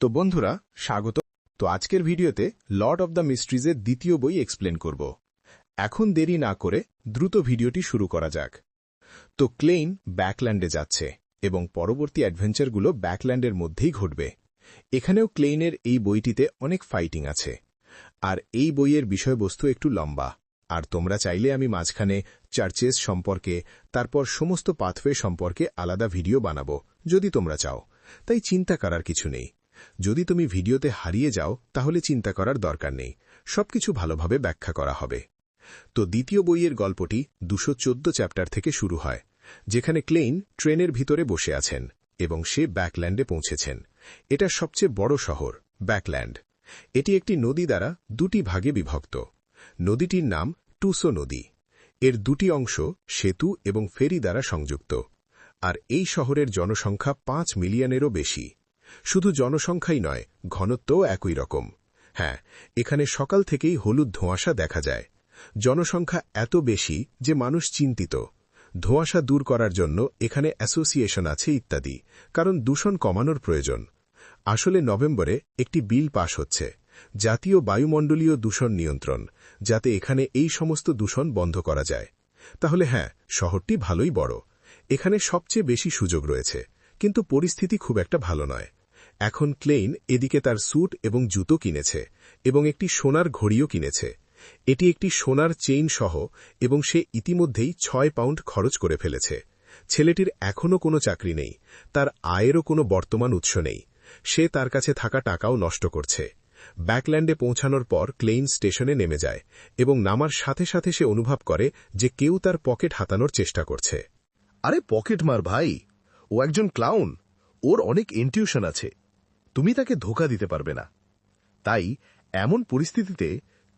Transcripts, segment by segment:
তো বন্ধুরা, স্বাগত। তো আজকের ভিডিওতে লর্ড অব দ্য মিস্ট্রিজের দ্বিতীয় বই এক্সপ্লেন করব। এখন দেরি না করে দ্রুত ভিডিওটি শুরু করা যাক। তো ক্লেইন ব্যাকল্যান্ডে যাচ্ছে এবং পরবর্তী অ্যাডভেঞ্চারগুলো ব্যাকল্যান্ডের মধ্যেই ঘটবে। এখানেও ক্লেইনের এই বইটিতে অনেক ফাইটিং আছে। আর এই বইয়ের বিষয়বস্তু একটু লম্বা। আর তোমরা চাইলে আমি মাঝখানে চার্চেস সম্পর্কে, তারপর সমস্ত পাথওয়ে সম্পর্কে আলাদা ভিডিও বানাবো, যদি তোমরা চাও। তাই চিন্তা করার কিছু নেই। যদি তুমি ভিডিওতে হারিয়ে যাও, তাহলে চিন্তা করার দরকার নেই। সবকিছু ভালোভাবে ব্যাখ্যা করা হবে। তো দ্বিতীয় বইয়ের গল্পটি দুশো চ্যাপ্টার থেকে শুরু হয়, যেখানে ক্লেইন ট্রেনের ভিতরে বসে আছেন এবং সে ব্যাকল্যান্ডে পৌঁছেছেন। এটা সবচেয়ে বড় শহর, ব্যাকল্যান্ড। এটি একটি নদী দ্বারা দুটি ভাগে বিভক্ত। নদীটির নাম টুসো নদী। এর দুটি অংশ সেতু এবং ফেরি দ্বারা সংযুক্ত। আর এই শহরের জনসংখ্যা পাঁচ মিলিয়নেরও বেশি। শুধু জনসংখ্যাই নয়, ঘনত্বও একই রকম। হ্যাঁ এখানে সকাল থেকেই হলুদ ধোঁয়াশা দেখা যায়। জনসংখ্যা এত বেশি যে মানুষ চিন্তিত। ধোঁয়াশা দূর করার জন্য এখানে অ্যাসোসিয়েশন আছে ইত্যাদি, কারণ দূষণ কমানোর প্রয়োজন। আসলে নভেম্বরে একটি বিল পাশ হচ্ছে, জাতীয় বায়ুমণ্ডলীয় দূষণ নিয়ন্ত্রণ, যাতে এখানে এই সমস্ত দূষণ বন্ধ করা যায়। তাহলে হ্যাঁ শহরটি ভালোই বড়। এখানে সবচেয়ে বেশি সুযোগ রয়েছে, কিন্তু পরিস্থিতি খুব একটা ভালো নয়। এখন ক্লেইন এদিকে তার স্যুট এবং জুতো কিনেছে এবং একটি সোনার ঘড়িও কিনেছে। এটি একটি সোনার চেইন সহ এবং সে ইতিমধ্যেই ছয় পাউন্ড খরচ করে ফেলেছে। ছেলেটির এখনও কোনো চাকরি নেই, তার আয়েরও কোনো বর্তমান উৎস নেই। সে তার কাছে থাকা টাকাও নষ্ট করছে। ব্যাকল্যান্ডে পৌঁছানোর পর ক্লেইন স্টেশনে নেমে যায় এবং নামার সাথে সাথে সে অনুভব করে যে কেউ তার পকেট হাতানোর চেষ্টা করছে। আরে পকেট মার ভাই, ও একজন ক্লাউন। ওর অনেক ইনটিউশন আছে। তুমি তাকে ধোকা দিতে পারবে না। তাই এমন পরিস্থিতিতে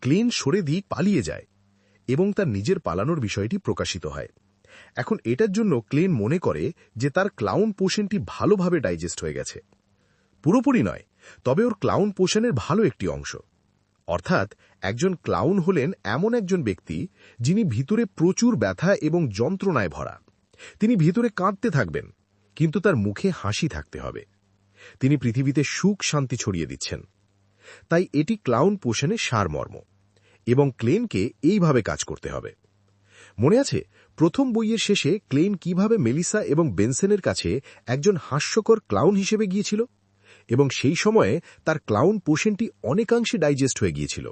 ক্লিন সরে দিয়ে পালিয়ে যায় এবং তার নিজের পালানোর বিষয়টি প্রকাশিত হয়। এখন এটার জন্য ক্লেন মনে করে যে তার ক্লাউন পোষণটি ভালোভাবে ডাইজেস্ট হয়ে গেছে। পুরোপুরি নয়, তবে ওর ক্লাউন পোষণের ভালো একটি অংশ। অর্থাৎ একজন ক্লাউন হলেন এমন একজন ব্যক্তি যিনি ভিতরে প্রচুর ব্যথা এবং যন্ত্রণায় ভরা। তিনি ভিতরে কাঁদতে থাকবেন, কিন্তু তার মুখে হাসি থাকতে হবে। তিনি পৃথিবীতে সুখ, শান্তি ছড়িয়ে দিচ্ছেন। তাই এটি ক্লাউন পোষণের সারমর্ম, এবং ক্লেনকে এইভাবে কাজ করতে হবে। মনে আছে, প্রথম বইয়ের শেষে ক্লেন কীভাবে মেলিসা এবং বেনসেনের কাছে একজন হাস্যকর ক্লাউন হিসেবে গিয়েছিল? এবং সেই সময়ে তার ক্লাউন পোষণটি অনেকাংশে ডাইজেস্ট হয়ে গিয়েছিল।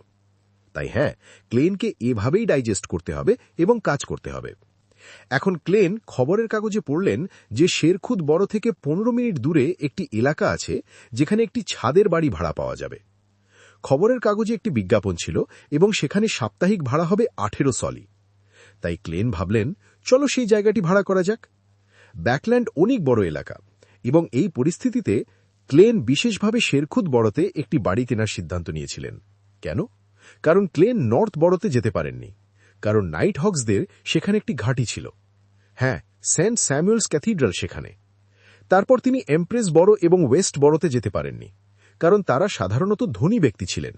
তাই হ্যাঁ ক্লেনকে এভাবেই ডাইজেস্ট করতে হবে এবং কাজ করতে হবে। এখন ক্লেন খবরের কাগজে পড়লেন যে শেরখুদ বড় থেকে পনেরো মিনিট দূরে একটি এলাকা আছে যেখানে একটি ছাদের বাড়ি ভাড়া পাওয়া যাবে। খবরের কাগজে একটি বিজ্ঞাপন ছিল এবং সেখানে সাপ্তাহিক ভাড়া হবে আঠেরো সলি। তাই ক্লেন ভাবলেন, চলো সেই জায়গাটি ভাড়া করা যাক। ব্যাকল্যান্ড অনেক বড় এলাকা এবং এই পরিস্থিতিতে ক্লেন বিশেষভাবে শেরখুদ বড়তে একটি বাড়ি কেনার সিদ্ধান্ত নিয়েছিলেন। কেন? কারণ ক্লেন নর্থ বড়তে যেতে পারেননি। কারণ নাইট হক্সদের সেখানে একটি ঘাঁটি ছিল। হ্যাঁ সেন্ট স্যামুয়েলস ক্যাথিড্রাল সেখানে। তারপর তিনি এমপ্রেস বড় এবং ওয়েস্ট বড়তে যেতে পারেননি, কারণ তারা সাধারণত ধনী ব্যক্তি ছিলেন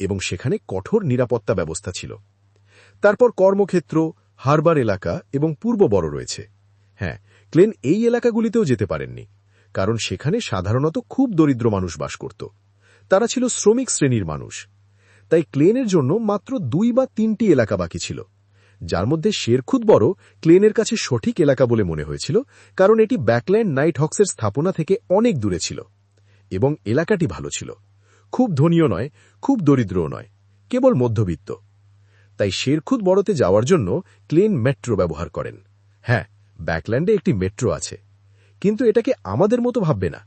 এবং সেখানে কঠোর নিরাপত্তা ব্যবস্থা ছিল। তারপর কর্মক্ষেত্র, হারবার এলাকা এবং পূর্ব বড় রয়েছে। হ্যাঁ ক্লেন এই এলাকাগুলিতেও যেতে পারেননি, কারণ সেখানে সাধারণত খুব দরিদ্র মানুষ বাস করত। তারা ছিল শ্রমিক শ্রেণির মানুষ। তাই ক্লেনের জন্য মাত্র দুই বা তিনটি এলাকা বাকি ছিল। যার মধ্যে শেরখুদ বড় ক্লেনের কাছে সঠিক এলাকা বলে মনে হয়েছিল, কারণ এটি ব্যাকল্যান্ড নাইট হক্সের স্থাপনা থেকে অনেক দূরে ছিল এবং এলাকাটি ভালো ছিল। খুব ধনীয় নয়, খুব দরিদ্রও নয়, কেবল মধ্যবিত্ত। তাই শেরখুদ বড়তে যাওয়ার জন্য ক্লেন মেট্রো ব্যবহার করেন। হ্যাঁ ব্যাকল্যান্ডে একটি মেট্রো আছে। কিন্তু এটাকে আমাদের মতো ভাববে না।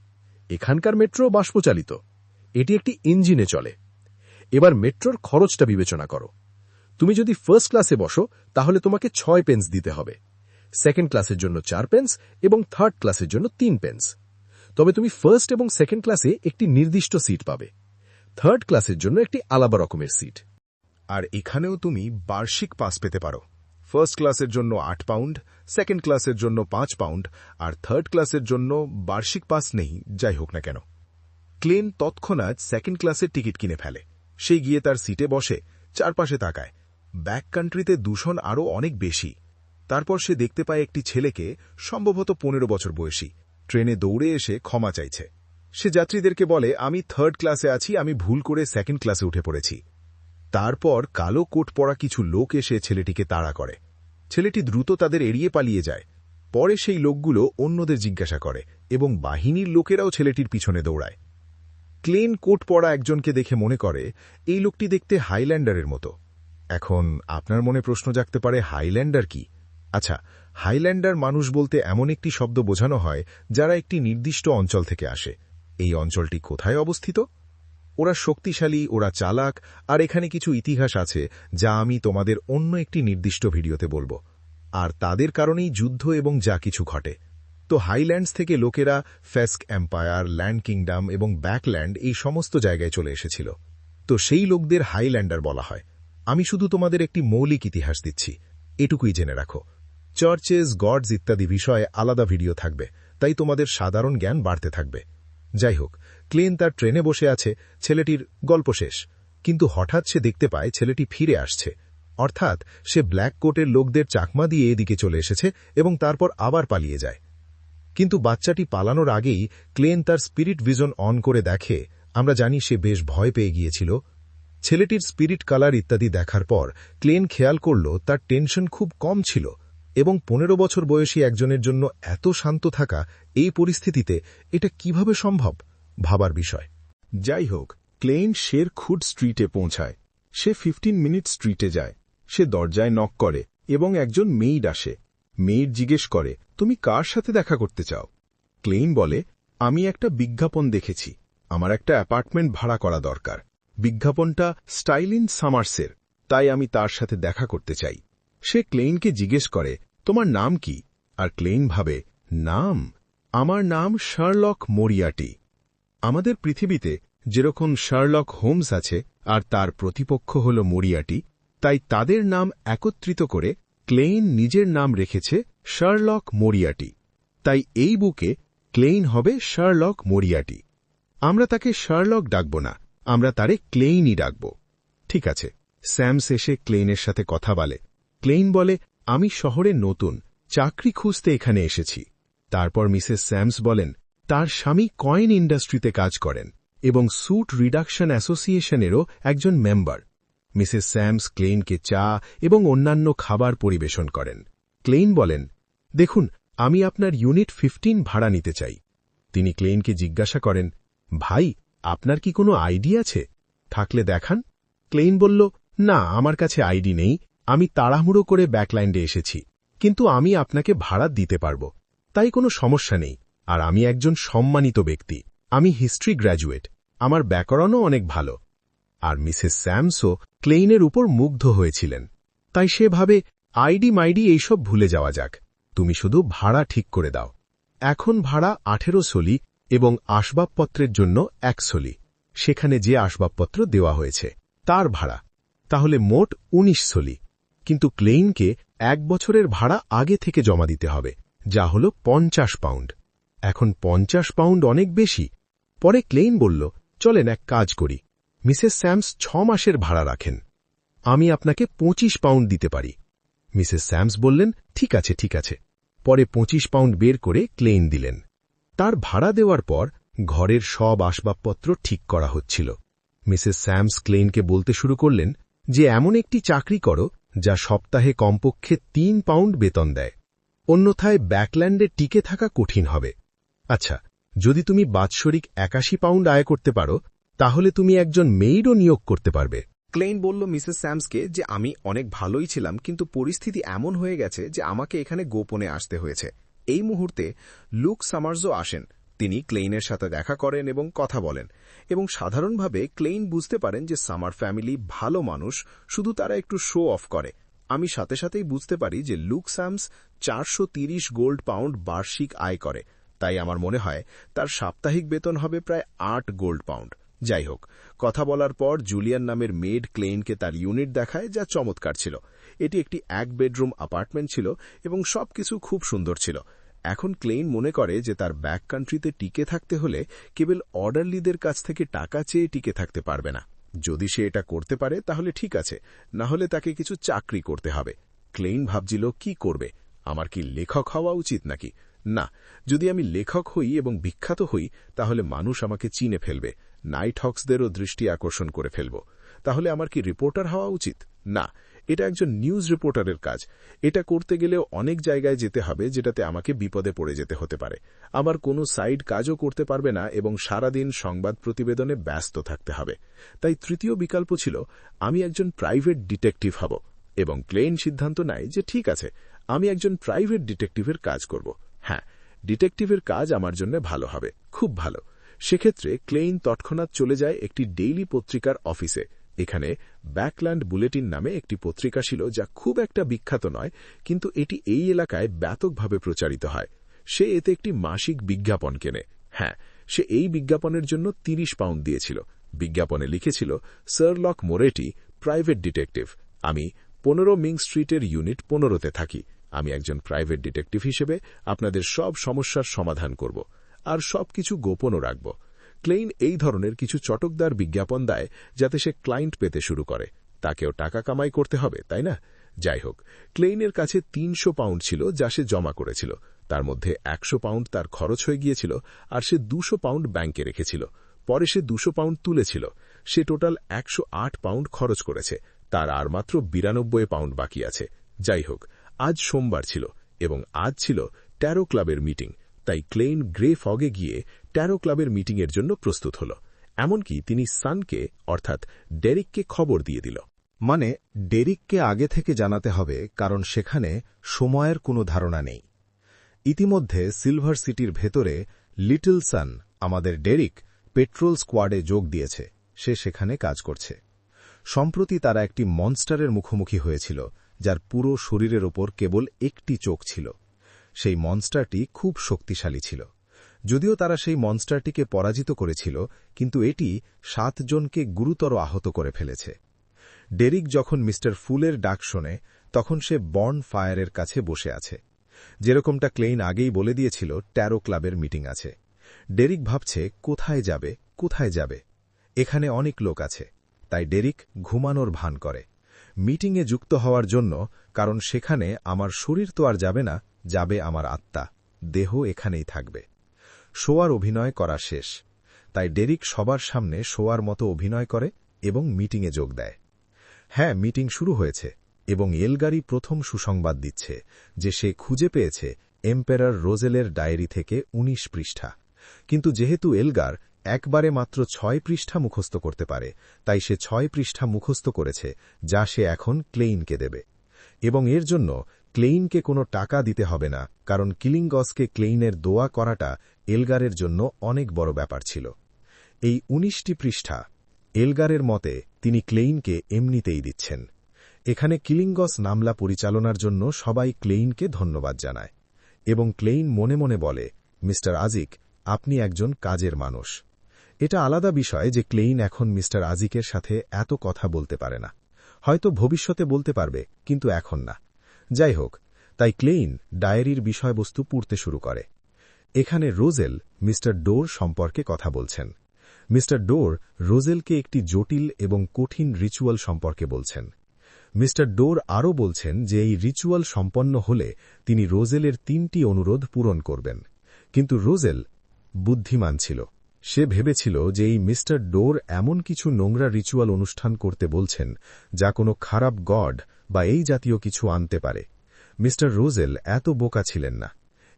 এখানকার মেট্রো বাষ্পচালিত। এটি একটি ইঞ্জিনে চলে। এবার মেট্রোর খরচটা বিবেচনা করো। তুমি যদি ফার্স্ট ক্লাসে বসো, তাহলে তোমাকে ছয় পেন্স দিতে হবে। সেকেন্ড ক্লাসের জন্য চার পেন্স এবং থার্ড ক্লাসের জন্য তিন পেন্স তবে তুমি ফার্স্ট এবং সেকেন্ড ক্লাসে একটি নির্দিষ্ট সিট পাবে। থার্ড ক্লাসের জন্য একটি আলাদা রকমের সিট আর এখানেও তুমি বার্ষিক পাস পেতে পারো। ফার্স্ট ক্লাসের জন্য আট পাউন্ড সেকেন্ড ক্লাসের জন্য পাঁচ পাউন্ড আর থার্ড ক্লাসের জন্য বার্ষিক পাস নেই, যাই হোক না কেন। ক্লেন তৎক্ষণাৎ সেকেন্ড ক্লাসের টিকিট কিনে ফেলে। সে গিয়ে তার সিটে বসে, চারপাশে তাকায়। ব্যাক কান্ট্রিতে দূষণ আরও অনেক বেশি। তারপর সে দেখতে পায় একটি ছেলেকে, সম্ভবত পনেরো বছর বয়সী। ট্রেনে দৌড়ে এসে ক্ষমা চাইছে। সে যাত্রীদেরকে বলে, আমি থার্ড ক্লাসে আছি, আমি ভুল করে সেকেন্ড ক্লাসে উঠে পড়েছি। তারপর কালো কোট পরা কিছু লোক এসে ছেলেটিকে তাড়া করে। ছেলেটি দ্রুত তাদের এড়িয়ে পালিয়ে যায়। পরে সেই লোকগুলো অন্যদের জিজ্ঞাসা করে এবং বাহিনীর লোকেরাও ছেলেটির পিছনে দৌড়ায়। ক্লেন কোট পরা একজনকে দেখে মনে করে, এই লোকটি দেখতে হাইল্যান্ডারের মতো। এখন আপনার মনে প্রশ্ন জাগতে পারে, হাইল্যান্ডার কি? আচ্ছা হাইল্যান্ডার মানুষ বলতে এমন একটি শব্দ বোঝানো হয় যারা একটি নির্দিষ্ট অঞ্চল থেকে আসে। এই অঞ্চলটি কোথায় অবস্থিত? ওরা শক্তিশালী, ওরা চালাক, আর এখানে কিছু ইতিহাস আছে যা আমি তোমাদের অন্য একটি নির্দিষ্ট ভিডিওতে বলব। আর তাদের কারণেই যুদ্ধ এবং যা কিছু ঘটে। তো হাইল্যান্ডস থেকে লোকেরা ফেস্ক এম্পায়ার, ল্যান্ড কিংডম এবং ব্যাকল্যান্ড এই সমস্ত জায়গায় চলে এসেছিল। তো সেই লোকদের হাইল্যান্ডার বলা হয়। আমি শুধু তোমাদের একটি মৌলিক ইতিহাস দিচ্ছি। এটুকুই জেনে রাখো। চার্চেস, গডস ইত্যাদি বিষয়ে আলাদা ভিডিও থাকবে, তাই তোমাদের সাধারণ জ্ঞান বাড়তে থাকবে। যাই হোক, ক্লেন তার ট্রেনে বসে আছে, ছেলেটির গল্প শেষ। কিন্তু হঠাৎ সে দেখতে পায় ছেলেটি ফিরে আসছে। অর্থাৎ সে ব্ল্যাক কোটের লোকদের চাকমা দিয়ে এদিকে চলে এসেছে এবং তারপর আবার পালিয়ে যায়। কিন্তু বাচ্চাটি পালানোর আগেই ক্লেন তার স্পিরিট ভিজন অন করে দেখে। আমরা জানি সে বেশ ভয় পেয়ে গিয়েছিল। ছেলেটির স্পিরিট কালার ইত্যাদি দেখার পর ক্লেন খেয়াল করল তার টেনশন খুব কম ছিল এবং পনেরো বছর বয়সী একজনের জন্য এত শান্ত থাকা এই পরিস্থিতিতে এটা কীভাবে সম্ভব? ভাবার বিষয়। যাই হোক ক্লেইন শের খুড স্ট্রিটে পৌঁছায়। সে ফিফটিন মিনিট স্ট্রিটে যায়। সে দরজায় নক করে এবং একজন মেইড আসে। মেইড জিজ্ঞেস করে, তুমি কার সাথে দেখা করতে চাও? ক্লেইন বলে, আমি একটা বিজ্ঞাপন দেখেছি। আমার একটা অ্যাপার্টমেন্ট ভাড়া করা দরকার। বিজ্ঞাপনটা স্টাইলিন সামার্সের, তাই আমি তার সাথে দেখা করতে চাই। সে ক্লেইনকে জিজ্ঞেস করে, তোমার নাম কি? আর ক্লেইন ভাবে, নাম? আমার নাম শার্লক মোরিয়াটি। আমাদের পৃথিবীতে যেরকম শার্লক হোমস আছে, আর তার প্রতিপক্ষ হল মরিয়াটি, তাই তাদের নাম একত্রিত করে ক্লেইন নিজের নাম রেখেছে শার্লক মরিয়াটি। তাই এই বুকে ক্লেইন হবে শার্লক মরিয়াটি। আমরা তাকে শার্লক ডাকব না, আমরা তারে ক্লেইনই ডাকব। ঠিক আছে স্যামস এসে ক্লেইনের সাথে কথা বলে। ক্লেইন বলে, আমি শহরে নতুন, চাকরি খুঁজতে এখানে এসেছি। তারপর মিসেস স্যামস বলেন, তার স্বামী কয়েন ইন্ডাস্ট্রিতে কাজ করেন এবং স্যুট রিডাকশন অ্যাসোসিয়েশনেরও একজন মেম্বার। মিসেস স্যামস ক্লেইনকে চা এবং অন্যান্য খাবার পরিবেশন করেন। ক্লেইন বলেন, দেখুন, আমি আপনার ইউনিট ফিফটিন ভাড়া নিতে চাই। তিনি ক্লেইনকে জিজ্ঞাসা করেন, ভাই, আপনার কি কোনো আইডি আছে? থাকলে দেখান। ক্লেইন বলল, না, আমার কাছে আইডি নেই। আমি তাড়াহুড়ো করে ব্যাকল্যান্ডে এসেছি, কিন্তু আমি আপনাকে ভাড়া দিতে পারব। তাই কোনো সমস্যা নেই, আর আমি একজন সম্মানিত ব্যক্তি। আমি হিস্ট্রি গ্র্যাজুয়েট। আমার ব্যাকরণও অনেক ভালো। আর মিসেস স্যামসও ক্লেইনের উপর মুগ্ধ হয়েছিলেন। তাই সে ভাবে, আইডি মাইডি এইসব ভুলে যাওয়া যাক। তুমি শুধু ভাড়া ঠিক করে দাও। এখন ভাড়া আঠেরো সলি এবং আসবাবপত্রের জন্য এক সলি। সেখানে যে আসবাবপত্র দেওয়া হয়েছে, তার ভাড়া। তাহলে মোট ১৯ সলি। কিন্তু ক্লেইনকে এক বছরের ভাড়া আগে থেকে জমা দিতে হবে, যা হল পঞ্চাশ পাউন্ড। এখন পঞ্চাশ পাউন্ড অনেক বেশি। পরে ক্লেইন বলল, চলেন এক কাজ করি। মিসেস স্যামস ছ মাসের ভাড়া রাখেন। আমি আপনাকে পঁচিশ পাউন্ড দিতে পারি। মিসেস স্যামস বললেন, ঠিক আছে ঠিক আছে। পরে পঁচিশ পাউন্ড বের করে ক্লেইন দিলেন। তার ভাড়া দেওয়ার পর ঘরের সব আসবাবপত্র ঠিক করা হচ্ছিল। মিসেস স্যামস ক্লেইনকে বলতে শুরু করলেন যে, এমন একটি চাকরি করো যা সপ্তাহে কমপক্ষে তিন পাউন্ড বেতন দেয়। অন্যথায় ব্যাকল্যান্ডে টিকে থাকা কঠিন হবে। আচ্ছা যদি তুমি বাৎসরিক একাশি পাউন্ড আয় করতে পারো তাহলে তুমি একজন মেইডও নিয়োগ করতে পারবে। ক্লেইন বলল মিসেস স্যামসকে যে আমি অনেক ভালোই ছিলাম, কিন্তু পরিস্থিতি এমন হয়ে গেছে যে আমাকে এখানে গোপনে আসতে হয়েছে। এই মুহূর্তে লুক সামার্সও আসেন। তিনি ক্লেইনের সাথে দেখা করেন এবং কথা বলেন। এবং সাধারণভাবে ক্লেইন বুঝতে পারেন যে সামার ফ্যামিলি ভালো মানুষ, শুধু তারা একটু শো অফ করে। আমি সাথে সাথেই বুঝতে পারি যে লুক স্যামস চারশো গোল্ড পাউন্ড বার্ষিক আয় করে। তাই আমার মনে হয় তার সাপ্তাহিক বেতন হবে প্রায় আট গোল্ড পাউন্ড। যাই হোক, কথা বলার পর জুলিয়ান নামের মেড ক্লেইনকে তার ইউনিট দেখায় যা চমৎকার ছিল। এটি একটি এক বেডরুম অ্যাপার্টমেন্ট ছিল এবং সবকিছু খুব সুন্দর ছিল। এখন ক্লেইন মনে করে যে তার ব্যাক কান্ট্রিতে টিকে থাকতে হলে কেবল অর্ডারলিদের কাছ থেকে টাকা চেয়ে টিকে থাকতে পারবে না। যদি সে এটা করতে পারে, তাহলে ঠিক আছে না হলে তাকে কিছু চাকরি করতে হবে। ক্লেইন ভাবছিল, কি করবে? আমার কি লেখক হওয়া উচিত নাকি? না, যদি আমি লেখক হই এবং বিখ্যাত হই, তাহলে মানুষ আমাকে চিনে ফেলবে। নাইট হক্সদেরও দৃষ্টি আকর্ষণ করে ফেলব। তাহলে আমার কি রিপোর্টার হওয়া উচিত? না, এটা একজন নিউজ রিপোর্টারের কাজ। এটা করতে গেলেও অনেক জায়গায় যেতে হবে যেটাতে আমাকে বিপদে পড়ে যেতে হতে পারে। আমার কোনো সাইড কাজও করতে পারবে না এবং সারাদিন সংবাদ প্রতিবেদনে ব্যস্ত থাকতে হবে। তাই তৃতীয় বিকল্প ছিল, আমি একজন প্রাইভেট ডিটেকটিভ হব এবং ক্লেইন সিদ্ধান্ত নেয় যে ঠিক আছে, আমি একজন প্রাইভেট ডিটেকটিভের কাজ করব। হ্যাঁ ডিটেকটিভের কাজ আমার জন্য ভালো হবে, খুব ভালো। সেক্ষেত্রে ক্লেইন তৎক্ষণাৎ চলে যায় একটি ডেইলি পত্রিকার অফিসে। এখানে ব্যাকল্যান্ড বুলেটিন নামে একটি পত্রিকা ছিল যা খুব একটা বিখ্যাত নয়, কিন্তু এটি এই এলাকায় ব্যাপকভাবে প্রচারিত হয়। সে এতে একটি মাসিক বিজ্ঞাপন কেনে। হ্যাঁ সে এই বিজ্ঞাপনের জন্য ৩০ পাউন্ড দিয়েছিল। বিজ্ঞাপনে লিখেছিল, সারলক মোরেটি, প্রাইভেট ডিটেকটিভ। আমি পনেরো মিং স্ট্রিটের ইউনিট পনেরোতে থাকি। আমি একজন প্রাইভেট ডিটেকটিভ হিসেবে আপনাদের সব সমস্যার সমাধান করব। আর সবকিছু গোপনও রাখব। ক্লেইন এই ধরনের কিছু চটকদার বিজ্ঞাপন দেয় যাতে সে ক্লায়েন্ট পেতে শুরু করে। তাকেও টাকা কামাই করতে হবে, তাই না? যাই হোক, ক্লেইনের কাছে তিনশো পাউন্ড ছিল যা সে জমা করেছিল। তার মধ্যে একশো পাউন্ড তার খরচ হয়ে গিয়েছিল আর সে দুশো পাউন্ড ব্যাংকে রেখেছিল। পরে সে দুশো পাউন্ড তুলেছিল। সে টোটাল একশো আট পাউন্ড খরচ করেছে। তার আর মাত্র বিরানব্বই পাউন্ড বাকি আছে। যাই হোক, আজ সোমবার ছিল এবং আজ ছিল ট্যারো ক্লাবের মিটিং। তাই ক্লেইন গ্রে ফগে গিয়ে ট্যারো ক্লাবের মিটিংয়ের জন্য প্রস্তুত হল, এমনকি তিনি সানকে, অর্থাৎ ডেরিককে খবর দিয়ে দিল। মানে ডেরিককে আগে থেকে জানাতে হবে, কারণ সেখানে সময়ের কোনো ধারণা নেই। ইতিমধ্যে সিলভার সিটির ভেতরে লিটল সান, আমাদের ডেরিক, পেট্রোল স্কোয়াডে যোগ দিয়েছে। সে সেখানে কাজ করছে। সম্প্রতি তারা একটি মনস্টারের মুখোমুখি হয়েছিল, যার পুরো শরীরের ওপর কেবল একটি চোখ ছিল। সেই মনস্টারটি খুব শক্তিশালী ছিল। যদিও তারা সেই মনস্টারটিকে পরাজিত করেছিল, কিন্তু এটি সাতজনকে গুরুতর আহত করে ফেলেছে। ডেরিক যখন মিস্টার ফুলের ডাক শোনে, তখন সে বর্ন ফায়ারের কাছে বসে আছে। যেরকমটা ক্লেইন আগেই বলে দিয়েছিল, ট্যারো ক্লাবের মিটিং আছে। ডেরিক ভাবছে, কোথায় যাবে কোথায় যাবে? এখানে অনেক লোক আছে। তাই ডেরিক ঘুমানোর ভান করে। মিটিংয়ে যুক্ত হওয়ার জন্য, কারণ সেখানে আমার শরীর তো আর যাবে না যাবে আমার আত্মা, দেহ এখানেই থাকবে। শোয়ার অভিনয় করা শেষ। তাই ডেরিক সবার সামনে শোয়ার মতো অভিনয় করে এবং মিটিংয়ে যোগ দেয়। হ্যাঁ মিটিং শুরু হয়েছে এবং এলগারি প্রথম সুসংবাদ দিচ্ছে যে সে খুঁজে পেয়েছে এম্পেরার রোজেলের ডায়েরি থেকে ১৯ পৃষ্ঠা। কিন্তু যেহেতু এলগার একবারে মাত্র ছয় পৃষ্ঠা মুখস্থ করতে পারে, তাই সে ছয় পৃষ্ঠা মুখস্থ করেছে যা সে এখন ক্লেইনকে দেবে। এবং এর জন্য ক্লেইনকে কোনো টাকা দিতে হবে না, কারণ কিলিংগসকে ক্লেইনের দোয়া করাটা এলগারের জন্য অনেক বড় ব্যাপার ছিল। এই ১৯টি পৃষ্ঠা, এলগারের মতে, তিনি ক্লেইনকে এমনিতেই দিচ্ছেন। এখানে কিলিংগস নামলা পরিচালনার জন্য সবাই ক্লেইনকে ধন্যবাদ জানায়, এবং ক্লেইন মনে মনে বলে, মিস্টার আজিক, আপনি একজন কাজের মানুষ। এটা আলাদা বিষয় যে ক্লেইন এখন মিস্টার আজিকের সাথে এত কথা বলতে পারে না। হয়তো ভবিষ্যতে বলতে পারবে, কিন্তু এখন না। যাই হোক, তাই ক্লেইন ডায়েরির বিষয়বস্তু পড়তে শুরু করে। এখানে রোজেল মিস্টার ডোর সম্পর্কে কথা বলছেন। মিস্টার ডোর রোজেলকে একটি জটিল এবং কঠিন রিচুয়াল সম্পর্কে বলছেন। মিস্টার ডোর আরও বলছেন যে এই রিচুয়াল সম্পন্ন হলে তিনি রোজেলের তিনটি অনুরোধ পূরণ করবেন। কিন্তু রোজেল বুদ্ধিমান ছিল। সে ভেবেছিল যে এই মিস্টার ডোর এমন কিছু নোংরা রিচুয়াল অনুষ্ঠান করতে বলছেন, যা কোনো খারাপ গড বা এই জাতীয় কিছু আনতে পারে। মিস্টার রোজেল এত বোকা ছিলেন না।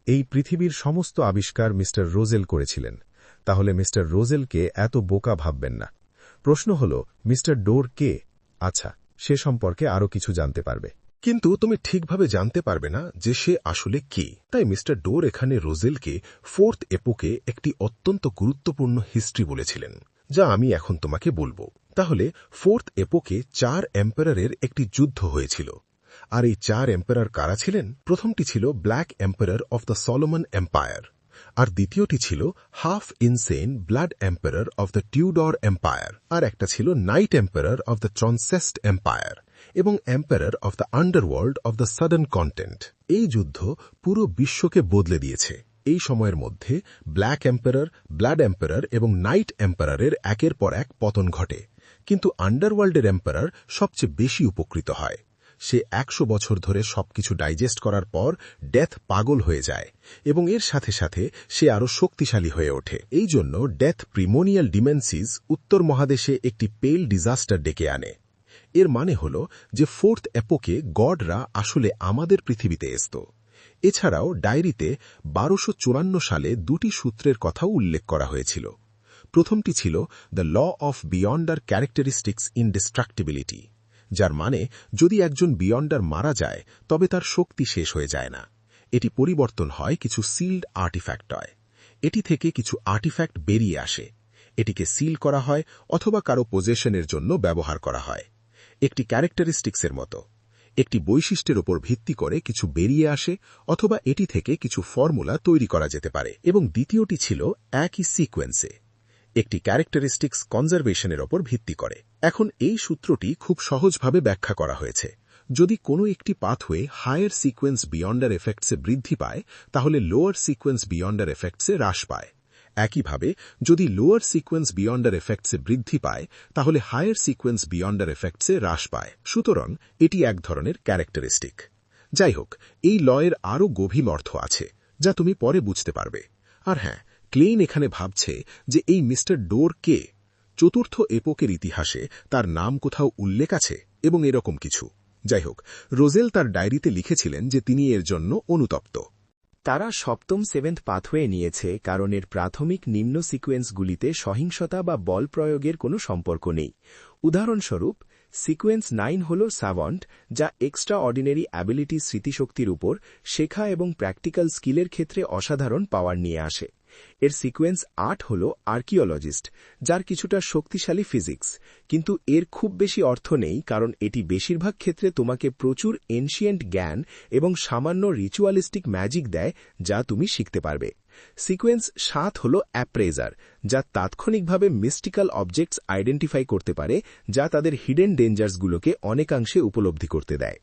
এই পৃথিবীর সমস্ত আবিষ্কার মিস্টার রোজেল করেছিলেন। তাহলে মিস্টার রোজেলকে এত বোকা ভাববেন না। প্রশ্ন হল, মিস্টার ডোর কে? আচ্ছা সে সম্পর্কে আরও কিছু জানতে পারবে। কিন্তু তুমি ঠিকভাবে জানতে পারবে না যে সে আসলে কি। তাই মিস্টার ডোর এখানে রোজেলকে ফোর্থ এপোকে একটি অত্যন্ত গুরুত্বপূর্ণ হিস্ট্রি বলেছিলেন, যা আমি এখন তোমাকে বলব। তাহলে ফোর্থ এপোকে চার এম্পারারের একটি যুদ্ধ হয়েছিল। আর এই চার এম্পারার কারা ছিলেন? প্রথমটি ছিল black emperor of the Solomon empire, আর দ্বিতীয়টি ছিল half insane blood emperor of the Tudor empire, আর একটা ছিল night emperor of the ট্রনসেস্ট empire. এবং empire of the underworld of the southern continent এই যুদ্ধ পুরো বিশ্বকে বদলে দিয়েছে। এই সময়ের মধ্যে ব্ল্যাক এম্পারার ব্লাড এম্পারার এবং নাইট এম্পারারের একের পর এক পতন ঘটে। কিন্তু আন্ডারওয়ার্ল্ডের এম্পারার সবচেয়ে বেশি উপকৃত হয়। সে একশো বছর ধরে সবকিছু ডাইজেস্ট করার পর ডেথ পাগল হয়ে যায় এবং এর সাথে সাথে সে আরও শক্তিশালী হয়ে ওঠে। এই জন্য ডেথ প্রিমোনিয়াল ডিমেন্সিস উত্তর মহাদেশে একটি পেল ডিজাস্টার ডেকে আনে। এর মানে হল যে ফোর্থ অ্যাপোকে গডরা আসলে আমাদের পৃথিবীতে এসত। এছাড়াও ডায়েরিতে বারোশো সালে দুটি সূত্রের কথাও উল্লেখ করা হয়েছিল। প্রথমটি ছিল the law of beyonder characteristics indestructibility যার মানে যদি একজন বিয়ন্ডার মারা যায়, তবে তার শক্তি শেষ হয়ে যায় না। এটি পরিবর্তন হয় কিছু সিল্ড আর্টিফ্যাক্ট হয়। এটি থেকে কিছু আর্টিফ্যাক্ট বেরিয়ে আসে। এটিকে সিল করা হয় অথবা কারও পজেশনের জন্য ব্যবহার করা হয়। একটি ক্যারেক্টারিস্টিক্সের মতো। একটি বৈশিষ্ট্যের ওপর ভিত্তি করে কিছু বেরিয়ে আসে অথবা এটি থেকে কিছু ফর্মুলা তৈরি করা যেতে পারে। এবং দ্বিতীয়টি ছিল একই সিকোয়েন্সে। একটি ক্যারেক্টারিস্টিক্স কনজারভেশনের ওপর ভিত্তি করে। এখন এই সূত্রটি খুব সহজভাবে ব্যাখ্যা করা হয়েছে। যদি কোনো একটি পাথওয়ে হায়ার সিকোয়েন্স বিয়ন্ডার এফেক্টসে বৃদ্ধি পায়, তাহলে লোয়ার সিকোয়েন্স বিয়ন্ডার এফেক্টসে হ্রাস পায়। একইভাবে, যদি লোয়ার সিকোয়েন্স বিয়ন্ডার এফেক্টসে বৃদ্ধি পায়, তাহলে হায়ার সিকোয়েন্স বিয়ন্ডার এফেক্টসে হ্রাস পায়। সুতরাং, এটি এক ধরনের ক্যারেক্টারিস্টিক যাই হোক এই লয়ের আরও গভীর অর্থ আছে, যা তুমি পরে বুঝতে পারবে। আর হ্যাঁ ক্লেইন এখানে ভাবছে যে এই মিস্টার ডোর কে চতুর্থ এপোকের ইতিহাসে তার নাম কোথাও উল্লেখ আছে, এবং এরকম কিছু। যাই হোক রোজেল তার ডায়েরিতে লিখেছিলেন যে তিনি এর জন্য অনুতপ্ত। তারা সপ্তম সেভেন্থ পাথওয়ে নিয়েছে কারণ এর প্রাথমিক নিম্ন সিকোয়েন্সগুলিতে সহিংসতা বা বল প্রয়োগের কোনো সম্পর্ক নেই। উদাহরণস্বরূপ, সিকোয়েন্স নাইন হল সাভন্ট, যা এক্সট্রা অর্ডিনারি অ্যাবিলিটি স্মৃতিশক্তির উপর শেখা এবং প্র্যাকটিক্যাল স্কিলের ক্ষেত্রে অসাধারণ পাওয়ার নিয়ে আসে। এর সিকোয়েন্স আট হল আর্কিওলজিস্ট, যার কিছুটা শক্তিশালী ফিজিক্স। কিন্তু এর খুব বেশি অর্থ নেই, কারণ এটি বেশিরভাগ ক্ষেত্রে তোমাকে প্রচুর এনশিয়েন্ট জ্ঞান এবং সামান্য রিচুয়ালিস্টিক ম্যাজিক দেয়, যা তুমি শিখতে পারবে। সিকোয়েন্স সাত হল অ্যাপ্রেজার যা তাৎক্ষণিকভাবে মিস্টিক্যাল অবজেক্টস আইডেন্টিফাই করতে পারে, যা তাদের হিডেন ডেঞ্জার্সগুলোকে অনেকাংশে উপলব্ধি করতে দেয়।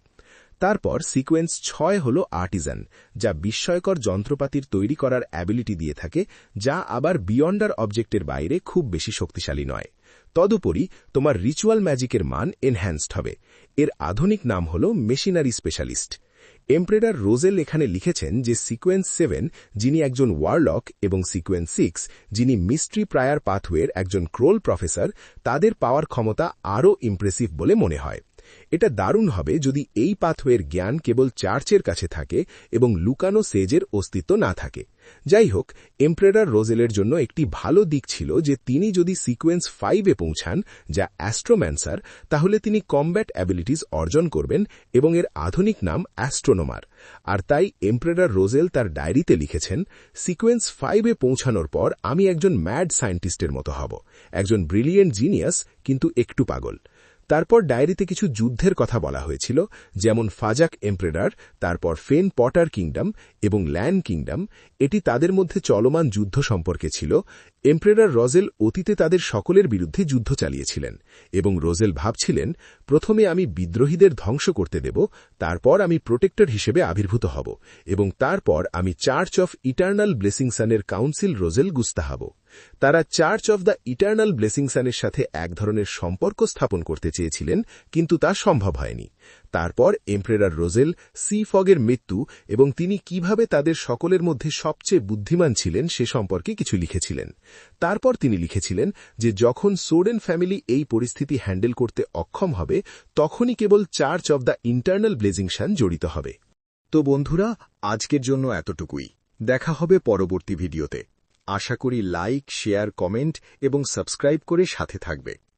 তারপর সিকোয়েন্স ছয় হল আর্টিজান, যা বিস্ময়কর যন্ত্রপাতির তৈরি করার অ্যাবিলিটি দিয়ে থাকে, যা আবার বিয়ন্ডার অবজেক্টের বাইরে খুব বেশি শক্তিশালী নয়। তদুপরি, তোমার রিচুয়াল ম্যাজিকের মান এনহ্যান্সড হবে। এর আধুনিক নাম হল মেশিনারি স্পেশালিস্ট। এমপ্রেডার রোজেল এখানে লিখেছেন যে সিকোয়েন্স সেভেন, যিনি একজন ওয়ারলক, এবং সিকোয়েন্স সিক্স, যিনি মিস্ট্রি প্রায়ার পাথওয়ের একজন ক্রোল প্রফেসর, তাদের পাওয়ার ক্ষমতা আরও ইমপ্রেসিভ বলে মনে হয়। এটা দারুণ হবে যদি এই পাথওয়ের জ্ঞান কেবল চার্চের কাছে থাকে এবং লুকানো সেজের অস্তিত্ব না থাকে। যাই হোক এমপ্রেডার রোজেলের জন্য একটি ভালো দিক ছিল যে তিনি যদি সিকোয়েন্স ফাইভে পৌঁছান, যা অ্যাস্ট্রোম্যান্সার, তাহলে তিনি কমব্যাট অ্যাবিলিটিস অর্জন করবেন এবং এর আধুনিক নাম অ্যাস্ট্রোনোমার। আর তাই এমপ্রেডার রোজেল তার ডায়েরিতে লিখেছেন, সিকোয়েন্স ফাইভে পৌঁছানোর পর আমি একজন ম্যাড সায়েন্টিস্টের মতো হব। একজন ব্রিলিয়েন্ট জিনিয়াস, কিন্তু একটু পাগল। তারপর ডায়েরিতে কিছু যুদ্ধের কথা বলা হয়েছিল, যেমন ফাজাক এমপ্রেডার তারপর ফেন পটার কিংডম এবং ল্যান কিংডম। এটি তাদের মধ্যে চলমান যুদ্ধ সম্পর্কে ছিল। এমপ্রেডার রজেল অতীতে তাদের সকলের বিরুদ্ধে যুদ্ধ চালিয়েছিলেন এবং রোজেল ভাবছিলেন, প্রথমে আমি বিদ্রোহীদের ধ্বংস করতে দেব, তারপর আমি প্রোটেক্টর হিসেবে আবির্ভূত হব এবং তারপর আমি চার্চ অফ ইটার্নাল ব্লেসিংসানের কাউন্সিল রোজেল গুস্তাহাব। তারা চার্চ অব দ্য ইটার্নাল ব্লেসিংসানের সাথে এক ধরনের সম্পর্ক স্থাপন করতে চেয়েছিলেন, কিন্তু তা সম্ভব হয়নি। তারপর এমপ্রেরার রোজেল সি ফগের মৃত্যু এবং তিনি কীভাবে তাদের সকলের মধ্যে সবচেয়ে বুদ্ধিমান ছিলেন সে সম্পর্কে কিছু লিখেছিলেন। তারপর তিনি লিখেছিলেন যে যখন সোডেন ফ্যামিলি এই পরিস্থিতি হ্যান্ডেল করতে অক্ষম হবে, তখনই কেবল church of the internal blazing sun জড়িত হবে। তো বন্ধুরা, আজকের জন্য এতটুকুই। দেখা হবে পরবর্তী ভিডিওতে। আশা করি লাইক শেয়ার কমেন্ট এবং সাবস্ক্রাইব করে সাথে থাকবে।